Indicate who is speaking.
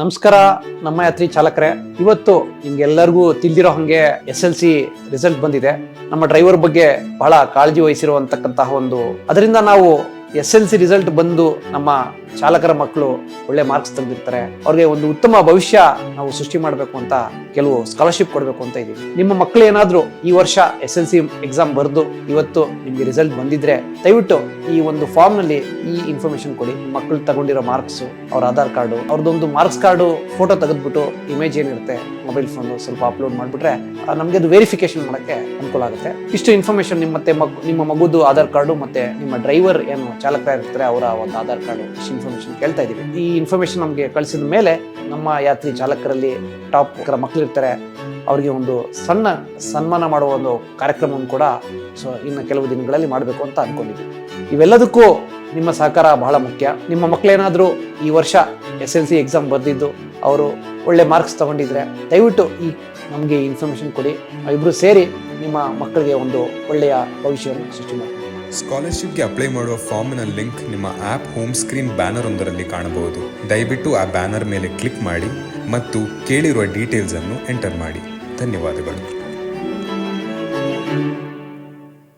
Speaker 1: ನಮಸ್ಕಾರ, ನಮ್ಮ ಯಾತ್ರಿ ಚಾಲಕರೇ. ಇವತ್ತು ನಿಮ್ಗೆಲ್ಲರಿಗೂ ತಿಳಿದಿರೋ ಹಾಗೆ ಎಸ್ ಎಲ್ ಸಿ ರಿಸಲ್ಟ್ ಬಂದಿದೆ. ನಮ್ಮ ಡ್ರೈವರ್ ಬಗ್ಗೆ ಬಹಳ ಕಾಳಜಿ ವಹಿಸಿರುವಂತಕ್ಕಂತಹ ಒಂದು ಅದರಿಂದ ನಾವು ಎಸ್ ಎಲ್ ಸಿ ರಿಸಲ್ಟ್ ಬಂದು ನಮ್ಮ ಚಾಲಕರ ಮಕ್ಕಳು ಒಳ್ಳೆ ಮಾರ್ಕ್ಸ್ ತೆಗೆದಿರ್ತಾರೆ. ಅವ್ರಿಗೆ ಒಂದು ಉತ್ತಮ ಭವಿಷ್ಯ ನಾವು ಸೃಷ್ಟಿ ಮಾಡಬೇಕು ಅಂತ ಕೆಲವು ಸ್ಕಾಲರ್ಶಿಪ್ ಕೊಡಬೇಕು ಅಂತ ಇದೀವಿ ನಿಮ್ಮ ಮಕ್ಕಳು ಏನಾದರೂ ಈ ವರ್ಷ ಎಸ್ ಎಲ್ ಸಿ ಎಕ್ಸಾಮ್ ಬರೆದು ಇವತ್ತು ನಿಮಗೆ ರಿಸಲ್ಟ್ ಬಂದಿದ್ರೆ ದಯವಿಟ್ಟು ಈ ಒಂದು ಫಾರ್ಮ್ನಲ್ಲಿ ಈ ಇನ್ಫಾರ್ಮೇಶನ್ ಕೊಡಿ. ಮಕ್ಕಳು ತಗೊಂಡಿರೋ ಮಾರ್ಕ್ಸ್ ಅವ್ರ ಆಧಾರ್ ಕಾರ್ಡು, ಅವ್ರದ್ದೊಂದು ಮಾರ್ಕ್ಸ್ ಕಾರ್ಡು ಫೋಟೋ ತೆಗೆದ್ಬಿಟ್ಟು ಇಮೇಜ್ ಏನಿರುತ್ತೆ ಮೊಬೈಲ್ ಫೋನ್ ಸ್ವಲ್ಪ ಅಪ್ಲೋಡ್ ಮಾಡಿಬಿಟ್ರೆ ನಮಗೆ ಅದು ವೆರಿಫಿಕೇಶನ್ ಮಾಡಕ್ಕೆ ಅನುಕೂಲ ಆಗುತ್ತೆ. ಇಷ್ಟು ಇನ್ಫಾರ್ಮೇಶನ್ ನಿಮ್ಮ ಮಗು, ನಿಮ್ಮ ಮಗುದು ಆಧಾರ್ ಕಾರ್ಡು ಮತ್ತೆ ನಿಮ್ಮ ಡ್ರೈವರ್ ಏನು ಚಾಲಕರಾಗಿರ್ತಾರೆ, ಅವರ ಒಂದು ಆಧಾರ್ ಕಾರ್ಡು ಇನ್ಫಾರ್ಮೇಶನ್ ಕೇಳ್ತಾ ಇದ್ದೀವಿ. ಈ ಇನ್ಫಾರ್ಮೇಶನ್ ನಮಗೆ ಕಳಿಸಿದ ಮೇಲೆ ನಮ್ಮ ಯಾತ್ರಿ ಚಾಲಕರಲ್ಲಿ ಟಾಪ್ ಮಕ್ಕಳು ಇರ್ತಾರೆ ಅವರಿಗೆ ಒಂದು ಸಣ್ಣ ಸನ್ಮಾನ ಮಾಡುವ ಒಂದು ಕಾರ್ಯಕ್ರಮವನ್ನು ಕೂಡ ಸೊ ಇನ್ನು ಕೆಲವು ದಿನಗಳಲ್ಲಿ ಮಾಡಬೇಕು ಅಂತ ಅಂದ್ಕೊಂಡಿದ್ದೀವಿ ಇವೆಲ್ಲದಕ್ಕೂ ನಿಮ್ಮ ಸಹಕಾರ ಬಹಳ ಮುಖ್ಯ. ನಿಮ್ಮ ಮಕ್ಕಳೇನಾದರೂ ಈ ವರ್ಷ ಎಸ್ ಎಲ್ ಸಿ ಎಕ್ಸಾಮ್ ಬರೆದಿದ್ದು ಅವರು ಒಳ್ಳೆ ಮಾರ್ಕ್ಸ್ ತಗೊಂಡಿದ್ರೆ ದಯವಿಟ್ಟು ಈ ನಮಗೆ ಇನ್ಫಾರ್ಮೇಷನ್ ಕೊಡಿ. ಇಬ್ಬರು ಸೇರಿ ನಿಮ್ಮ ಮಕ್ಕಳಿಗೆ ಒಂದು ಒಳ್ಳೆಯ ಭವಿಷ್ಯವನ್ನು ಸೃಷ್ಟಿ ಮಾಡಿ
Speaker 2: ಸ್ಕಾಲರ್ಶಿಪ್ಗೆ ಅಪ್ಲೈ ಮಾಡುವ ಫಾರ್ಮಿನ ಲಿಂಕ್ ನಿಮ್ಮ ಆ್ಯಪ್ ಹೋಮ್ ಸ್ಕ್ರೀನ್ ಬ್ಯಾನರ್ ಒಂದರಲ್ಲಿ ಕಾಣಬಹುದು. ದಯವಿಟ್ಟು ಆ ಬ್ಯಾನರ್ ಮೇಲೆ ಕ್ಲಿಕ್ ಮಾಡಿ ಮತ್ತು ಕೇಳಿರುವ ಡೀಟೇಲ್ಸ್ ಅನ್ನು ಎಂಟರ್ ಮಾಡಿ. ಧನ್ಯವಾದಗಳು.